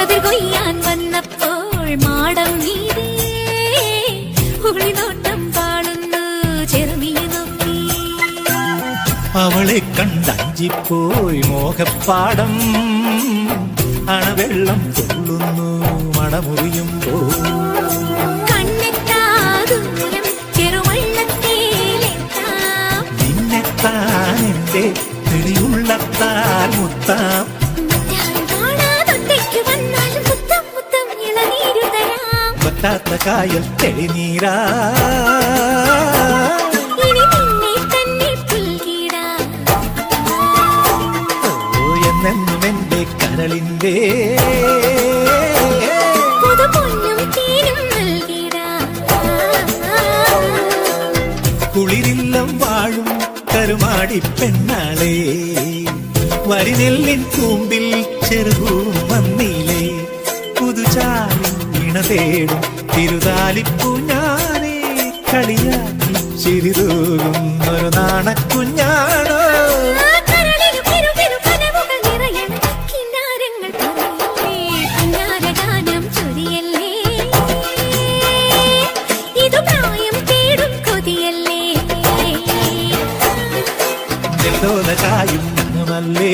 കതിർ കൊയ്യാൻ വന്നപ്പോൾ മാടം നീരേ ഉളിനോട്ടം പാടുന്നു ചെറുമിയ നോക്കി. അവളെ കണ്ടഞ്ചിപ്പോയി മോഹപ്പാടം. അണവെള്ളം കൊള്ളുന്നു മടമുറിയുമ്പോ നിന്നെത്താൻ എന്റെ തെളിയുള്ളത്താൽ മുത്താം. പറ്റാത്ത കായൽ തെളിനീരാ. എന്നെന്നും നൽകിടാം. കുളിരില്ലം വാഴും കരുമാടി പെണ്ണാളേ. വരിനെല്ലിൻ കൂമ്പിൽ ചെറുതും വന്നീലേ ഇണ തേടും. തിരുതാലിപ്പൂ ഞാനേ കളിയാക്കി ചിരിതൂകും. ഒരു നാണക്കുഞ്ഞാണോ? നെല്ലോല ചായും മല്ലേ